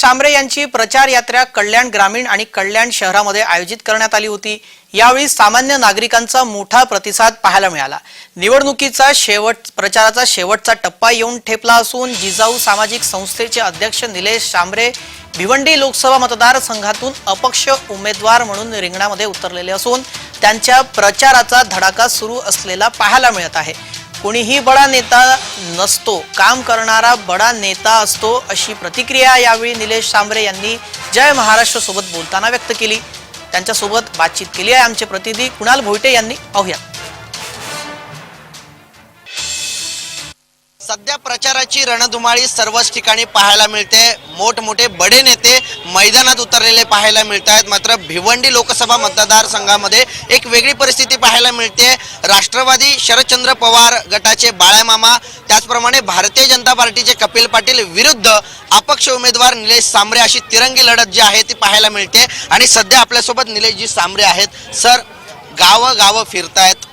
शांबरे यांची प्रचार यात्रा कल्याण ग्रामीण आणि कल्याण शहरामध्ये आयोजित करण्यात आली होती. यावेळी सामान्य नागरिकांचा मोठा प्रतिसाद पाहायला मिळाला. निवडणुकीचा शेवट प्रचाराचा शेवटचा टप्पा येऊन ठेपला असून जिजाऊ सामाजिक संस्थेचे अध्यक्ष निलेश शांबरे भिवंडी लोकसभा मतदारसंघातून अपक्ष उमेदवार म्हणून रिंगणामध्ये उतरलेले असून त्यांच्या प्रचाराचा धडाका सुरू असलेला पाहायला मिळत आहे. कोणीही बडा नेता नसतो काम करणारा बडा नेता असतो अशी प्रतिक्रिया यावेळी निलेश सांबरे यांनी जय महाराष्ट्र सोबत बोलताना व्यक्त केली. त्यांच्यासोबत बातचीत केली आहे आमचे प्रतिनिधी कुणाल भोईटे यांनी. पाहूया. सध्या प्रचाराची रणधुमाळी सर्वच ठिकाणी पाहायला मिळते. मोठमोठे बडे नेते मैदानात उतरलेले पाहायला मिळत आहेत मात्र भिवंडी लोकसभा मतदारसंघामध्ये एक वेगळी परिस्थिती पाहायला मिळते. राष्ट्रवादी शरदचंद्र पवार गटाचे बाळामामा त्याचप्रमाणे भारतीय जनता पार्टीचे कपिल पाटील विरुद्ध अपक्ष उमेदवार निलेश सांबरे अशी तिरंगी लढत जी आहे ती पाहायला मिळते. आणि सध्या आपल्यासोबत निलेशजी सांबरे आहेत. सर गावं गावं फिरतायत.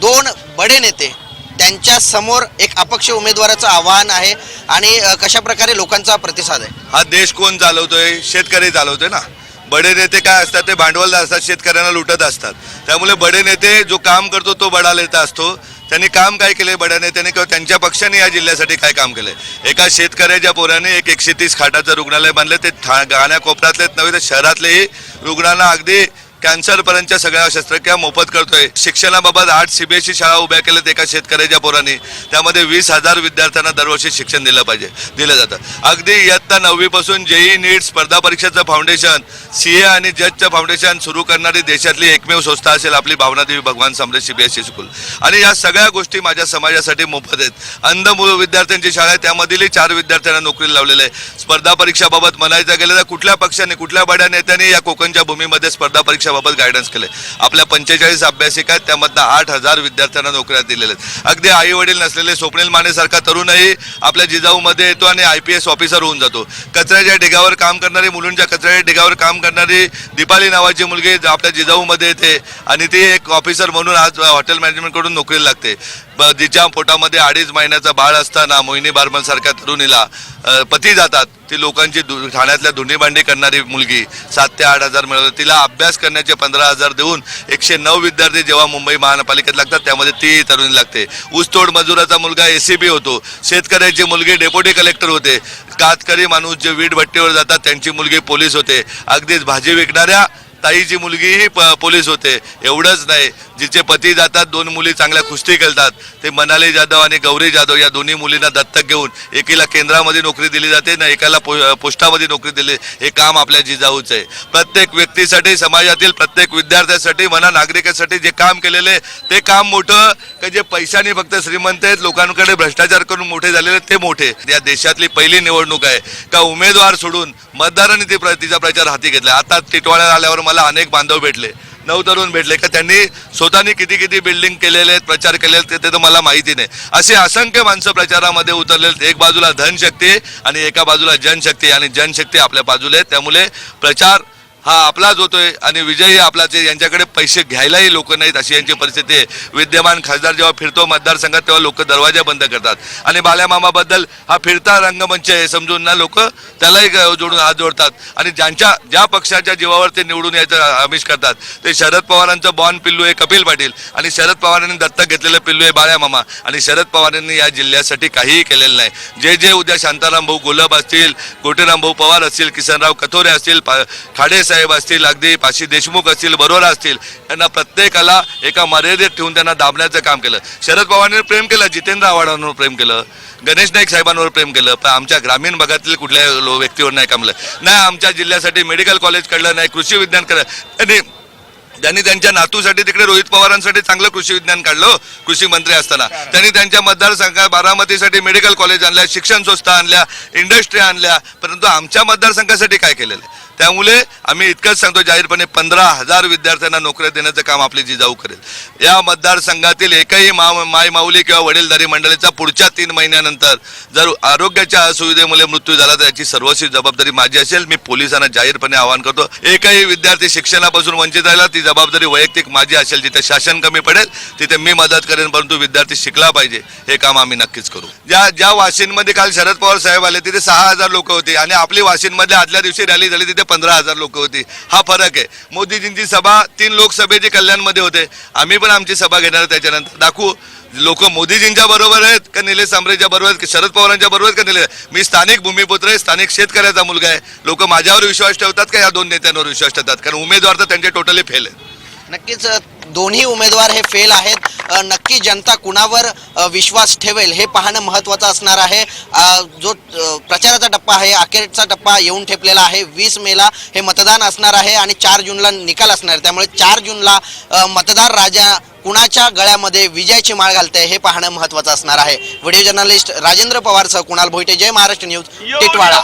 दोन बडे नेते त्यांच्यासमोर एक अपक्ष उमेदवाराचं आव्हान आहे आणि कशा प्रकारे लोकांचा प्रतिसाद आहे? हा देश कोण चालवतोय? शेतकरी चालवतोय ना. बडे नेते काय असतात ते भांडवलदार असतात शेतकऱ्यांना लुटत असतात. त्यामुळे बडे नेते जो काम करतो तो बडा नेता असतो. त्यांनी काम काय केले बड्या नेत्याने किंवा त्यांच्या पक्षाने या जिल्ह्यासाठी काय काम केलंय? एका शेतकऱ्याच्या पोराने एक एकशे तीस खाटाचं रुग्णालय बांधलं. ते ठा- गाण्या कोपऱ्यातलेच नव्हे तर शहरातलेही रुग्णांना अगदी कॅन्सरपर्यंतच्या सगळ्या शस्त्रक्रिया मोफत करतोय. शिक्षणाबाबत आठ सीबीएसई शाळा उभ्या केल्यात एका शेतकऱ्याच्या पोरांनी. त्यामध्ये वीस हजार विद्यार्थ्यांना दरवर्षी शिक्षण दिलं पाहिजे दिलं जातं. अगदी इयत्ता नववीपासून जेई नीट स्पर्धा परीक्षेचं फाउंडेशन सी ए आणि जजचं फाउंडेशन सुरू करणारी देशातली एकमेव संस्था असेल आपली भावनादेवी भगवान समृद्ध सीबीएसई स्कूल आणि या सगळ्या गोष्टी माझ्या समाजासाठी मोफत आहेत. अंध विद्यार्थ्यांची शाळा आहे त्यामधीलही चार विद्यार्थ्यांना नोकरी लावलेलं आहे. स्पर्धा परीक्षाबाबत म्हणायचं गेलं तर कुठल्या पक्षाने कुठल्या बड्या नेत्याने या कोकणच्या भूमीमध्ये स्पर्धा परीक्षा परीक्षाबाबत गायडन्स केले आपल्या पंचेचाळीस अभ्यासिका आहेत त्यामधनं आठ हजार विद्यार्थ्यांना नोकऱ्या दिलेल्या आहेत. अगदी आई वडील नसलेले स्वप्नील मानेसारखा तरुणही आपल्या जिजाऊमध्ये येतो आणि आय पी एस ऑफिसर होऊन जातो. कचऱ्याच्या ढिगावर काम करणारी मुलींच्या कचऱ्याच्या ढिगावर काम करणारी दीपाली नावाची मुलगी आपल्या जिजाऊमध्ये येते आणि ती एक ऑफिसर म्हणून आज हॉटेल मॅनेजमेंटकडून नोकरीला लागते. तिच्या जिच्या पोटामध्ये अडीच महिन्याचं बाळ असताना मोहिनी बार्मन सारख्या तरुणीला पती जातात. ती लोकांची दु- ठाण्यातल्या धुणीभांडी करणारी मुलगी सात ते आठ हजार मिळवतात तिला अभ्यास करण्याचे पंधरा हजार देऊन एकशे नऊ विद्यार्थी जेव्हा मुंबई महानगरपालिकेत लागतात त्यामध्ये ती तरुणी लागते. ऊसतोड मजुराचा मुलगा एसीबी होतो. शेतकऱ्याची मुलगी डेप्युटी कलेक्टर होते. कातकरी माणूस जे वीट भट्टीवर जातात त्यांची मुलगी पोलीस होते. अगदीच भाजी विकणाऱ्या ताईची मुलगीही प पोलीस होते. एवढंच नाही. जिचे पती जातात दोन मुली चांगल्या कुस्ती खेळतात. ते मनाली जाधव आणि गौरी जाधव या दोन्ही मुलींना दत्तक घेऊन एकीला केंद्रामध्ये नोकरी दिली जाते ना एकाला पो पोस्टामध्ये नोकरी दिली. हे काम आपल्या जिजाऊचं आहे. प्रत्येक व्यक्तीसाठी समाजातील प्रत्येक विद्यार्थ्यासाठी म्हणा नागरिकांसाठी जे काम केलेले ते काम मोठं. का जे पैशाने फक्त श्रीमंत आहेत लोकांकडे भ्रष्टाचार करून मोठे झालेले ते मोठे. या देशातली पहिली निवडणूक आहे. का उमेदवार सोडून मतदारांनी ते तिचा प्रचार हाती घेतला. आता टिटवाळ्यात आल्यावर मला अनेक बांधव भेटले नवतरुण भेटले का त्यांनी स्वतःनी किती किती बिल्डिंग केलेले आहेत प्रचार केलेले आहेत ते- तर मला माहिती नाही. असे असंख्य माणसं प्रचारामध्ये उतरलेले एक बाजूला धनशक्ती आणि एका बाजूला जनशक्ती आणि जनशक्ती आपल्या बाजूला आहे. त्यामुळे प्रचार हा आपलाच होतोय आणि विजयही आपलाच आहे. यांच्याकडे पैसे घ्यायलाही लोक नाहीत अशी यांची परिस्थिती आहे. विद्यमान खासदार जेव्हा फिरतो मतदारसंघात तेव्हा लोक दरवाजा बंद करतात. आणि बाल्यामामाबद्दल हा फिरता रंगमंच आहे समजून ना लोक त्यालाही जोडून हात जोडतात. आणि ज्यांच्या ज्या पक्षाच्या जीवावर ते निवडून यायचं आमिष करतात ते शरद पवारांचं बॉन पिल्लू आहे कपिल पाटील. आणि शरद पवारांनी दत्तक घेतलेलं पिल्लू आहे बाळ्यामामा आणि शरद पवारांनी या जिल्ह्यासाठी काहीही केलेलं नाही. जे जे उद्या शांताराम भाऊ गुलाब असतील गोटेराम भाऊ पवार असतील किसनराव कथोरे असतील खाडे साहेब असतील अगदी पाशी देशमुख असतील बरोरा असतील यांना प्रत्येकाला एका मर्यादेत ठेवून त्यांना दाबण्याचं काम केलं. शरद पवारांनी प्रेम केलं जितेंद्र आव्हाडांवर प्रेम केलं गणेश नाईक साहेबांवर प्रेम केलं पण आमच्या ग्रामीण भागातील कुठल्या लो- व्यक्तीवर नाही कामलं नाही आमच्या जिल्ह्यासाठी मेडिकल कॉलेज काढलं नाही कृषी विज्ञान केलं आणि ज्यांनी त्यांच्या नातूसाठी तिकडे रोहित पवारांसाठी चांगलं कृषी विज्ञान काढलं कृषी मंत्री असताना. त्यांनी त्यांच्या मतदारसंघात बारामतीसाठी मेडिकल कॉलेज आणल्या शिक्षण संस्था आणल्या इंडस्ट्री आणल्या परंतु आमच्या मतदारसंघासाठी काय केलेलं आहे? त्यामुळे आम्ही इतकंच सांगतो जाहीरपणे पंधरा हजार विद्यार्थ्यांना नोकऱ्या देण्याचं काम आपली जिजाऊ करेल. या मतदारसंघातील एकही मा माय माऊली किंवा वडीलधारी मंडळीचा पुढच्या तीन महिन्यानंतर जर आरोग्याच्या असुविधेमुळे मृत्यू झाला तर याची सर्वस्वी जबाबदारी माझी असेल. मी पोलिसांना जाहीरपणे आवाहन करतो एकही विद्यार्थी शिक्षणापासून वंचित राहिला ती जबाबदारी वैयक्तिक माझी असेल जिथे शासन कमी पडेल तिथे मी मदत करेन परंतु विद्यार्थी शिकला पाहिजे हे काम आम्ही नक्कीच करू. ज्या ज्या वाशिंदमध्ये काल शरद पवार साहेब आले तिथे सहा हजार लोक होती आणि आपली वाशिंदमध्ये आदल्या दिवशी रॅली झाली तिथे पंधरा हजार लोक होती. हा फरक आहे. मोदीजींची सभा तीन लोकसभेची कल्याणमध्ये होते. आम्ही पण आमची सभा घेणार त्याच्यानंतर. दाखवू लोक मोदीजींच्या बरोबर आहेत का निलेश सांबरेच्या बरोबर आहेत की शरद पवारांच्या बरोबर आहेत का निलेश? मी स्थानिक भूमिपुत्र आहे स्थानिक शेतकऱ्याचा मुलगा आहे. लोक माझ्यावर विश्वास ठेवतात का या दोन नेत्यांवर विश्वास ठेवतात? कारण उमेदवार तर त्यांचे टोटली फेल आहेत. नक्कीच दोन्ही उमेदवार हे फेल आहेत. नक्की जनता कुणावर विश्वास ठेवेल हे पाहणं महत्त्वाचं असणार आहे. जो प्रचाराचा टप्पा आहे अखेरचा टप्पा येऊन ठेपलेला आहे. वीस मेला हे मतदान असणार आहे आणि चार जूनला निकाल असणार आहे. त्यामुळे चार जूनला मतदार राजा कुणाच्या गळ्यामध्ये विजयाची माळ घालते हे पाहणं महत्त्वाचं असणार आहे. व्हिडिओ जर्नलिस्ट राजेंद्र पवारसह कुणाल भोईटे. जय महाराष्ट्र न्यूज टिटवाळा.